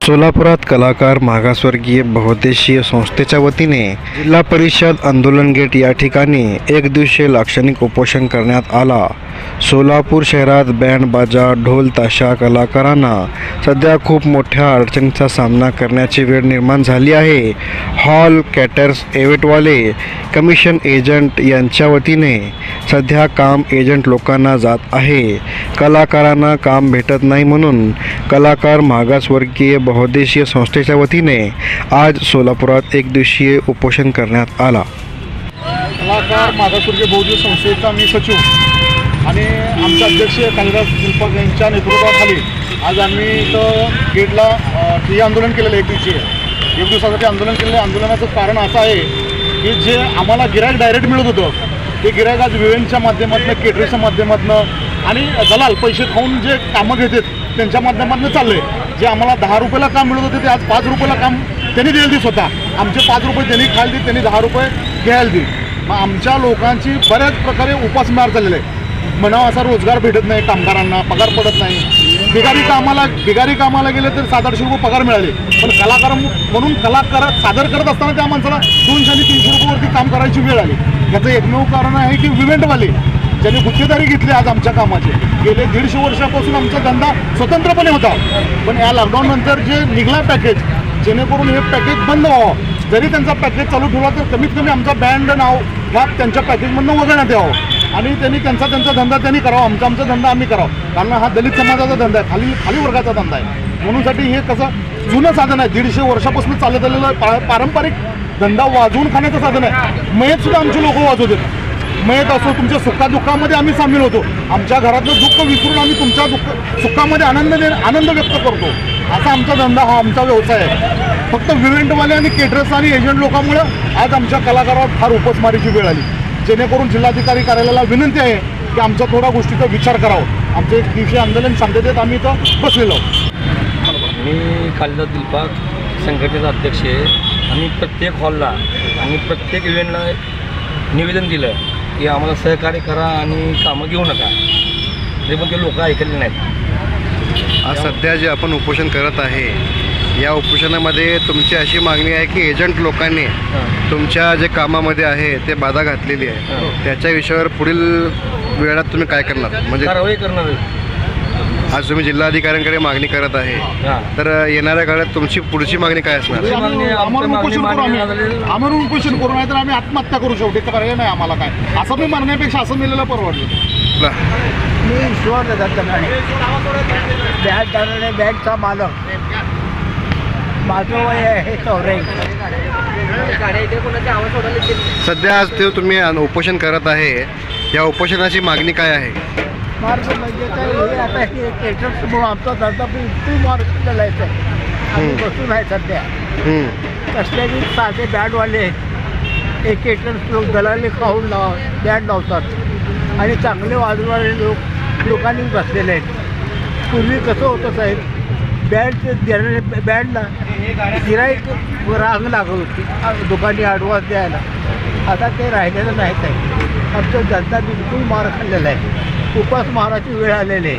सोलापुरात कलाकार मागासवर्गीय बहुद्देशीय संस्थेच्या वतीने जिल्हा परिषद आंदोलन गेट या ठिकाणी एक दिवसीय लाक्षणिक उपोषण करण्यात आला. सोलापूर शहरात बँड बाजा ढोल ताशा कलाकारांना सध्या खूप मोठ्या अडचणीचा सामना करण्याची वेळ निर्माण झाली आहे. हॉल कॅटर्स एवेटवाले कमिशन एजंट यांच्या वतीने सध्या काम एजंट लोकांना जात आहे. कलाकारांना काम भेटत नाही म्हणून कलाकार मागासवर्गीय बहुद्देशीय संस्थेच्या वतीने आज सोलापुरात एक दिवसीय उपोषण करण्यात आला. कलाकार मागासवर्गीय बौद्ध संस्थेचा मी सचिव. आणि आमचे अध्यक्ष कालिदास दीपक यांच्या नेतृत्वाखाली आज आम्ही इथं गेटला अ, ठिय्या आंदोलन केलेलं आहे एक दिवशी एक दिवसासाठी आंदोलन केलेलं आंदोलनाचं कारण असं आहे की जे आम्हाला गिरायक डायरेक्ट मिळत होतं ते गिरायक आज विवेनच्या माध्यमातून केटरीच्या माध्यमातून आणि दलाल पैसे खाऊन जे कामं घेतात त्यांच्या माध्यमातून चाललंय जे आम्हाला दहा रुपयाला काम मिळत होते ते आज पाच रुपयाला काम त्यांनी दिलं दिस स्वतः. आमचे पाच रुपये त्यांनी खायला दिले त्यांनी दहा रुपये घ्यायला दिले. मग आमच्या लोकांची बऱ्याच प्रकारे उपासमार झालेला. आहे म्हणावा असा रोजगार भेटत नाही कामगारांना पगार पडत नाही. बिगारी कामाला बिगारी कामाला गेले तर सात आठशे रुपये पगार मिळाले. पण कलाकार म्हणून कलाकार सादर करत असताना त्या माणसाला दोनशे आणि तीनशे रुपयेवरती काम करायची वेळ आली. याचं एकमेव कारण आहे की विवेंटवाले ज्यांनी गुत्तेदारी घेतली आज आमच्या कामाचे. गेले दीडशे वर्षापासून आमचा धंदा स्वतंत्रपणे होता. पण या लॉकडाऊन नंतर जे निघला पॅकेज जेणेकरून हे पॅकेज बंद व्हावं. जरी त्यांचा पॅकेज चालू ठेवला तर कमीत कमी आमचा बँड नाव ह्या त्यांच्या पॅकेजमधनं वगळण्यात यावं. आणि त्यांनी त्यांचा त्यांचा धंदा त्यांनी करावा. आमचा आमचा धंदा आम्ही करावा. कारण हा दलित समाजाचा धंदा आहे. खाली खाली वर्गाचा धंदा आहे. म्हणूनसाठी हे कसं जुनं साधन आहे. दीडशे वर्षापासून चालत आलेलं पारंपरिक धंदा वाजवून खाण्याचं साधन आहे. मयत सुद्धा आमचे लोक वाजवतात मयत असो तुमच्या सुखादुःखामध्ये आम्ही सामील होतो. आमच्या घरातलं दुःख विसरून आम्ही तुमच्या दुःख सुखामध्ये आनंद दे आनंद व्यक्त करतो. असा आमचा धंदा हा आमचा व्यवसाय आहे. फक्त विव्हेंटवाले आणि केटरर्स आणि एजंट लोकांमुळं आज आमच्या कलाकारावर फार उपसमारीची वेळ आली. जेणेकरून जिल्हाधिकारी कार्यालयाला विनंती आहे की आमच्या थोड्या गोष्टीचा विचार करावा. आमचं एक दिवशी आंदोलन शांततेत आम्ही इथं बसलेलो आहोत. मी कालिदास दिलपाक संघटनेचा अध्यक्ष आहे. आम्ही प्रत्येक हॉलला आणि प्रत्येक इव्हेंटला निवेदन दिलं की आम्हाला सहकार्य करा आणि कामं घेऊ नका. तरी पण ते लोक ऐकले नाहीत. आज सध्या जे आपण उपोषण करत आहे या उपोषणामध्ये तुमची अशी मागणी आहे की एजंट लोकांनी तुमच्या जे कामामध्ये आहे ते बाधा घातलेली आहे. त्याच्या विषयावर पुढील वेळात तुम्ही काय करणार? म्हणजे कारवाई करणार आहे. आज तुम्ही जिल्हाधिकाऱ्यांकडे मागणी करत आहे. तर येणाऱ्या काळात तुमची पुढची मागणी काय असणार? आम्हाला उपोषण करू नाही तर आम्ही आत्महत्या करू शेवटी. तर पर्याय नाही आम्हाला काय. असं मी म्हणण्यापेक्षा असं मेलेलं परवडलं. मी ईश्वर बॅग बॅगचा मालक. माझं वय आहे चौऱ्याऐंशी. सध्या आज ते तुम्ही उपोषण करत आहे. या उपोषणाची मागणी काय आहे? मार्ग म्हणजे काय हे आता हे केटर्समुळं आमचा धंदा इतकी मार्ग चालायचं आहे आम्ही. बसून आहे सध्या. कसल्याही साधे बँडवाले हे केटर्स लोक दलाली खाऊन लाव बँड लावतात. आणि चांगले वाजवणारे लोक लोकांनी बसलेले आहेत. पूर्वी कसं होतं साहेब बँड देणारे बँडला गिराईक रांग लागत होती. दुकानी ॲडव्हान्स द्यायला. आता ते राहिलेलं नाही आहे. आमचं जनता बिलकुल मार खाल्लेला आहे. उपास माराची वेळ आलेली आहे.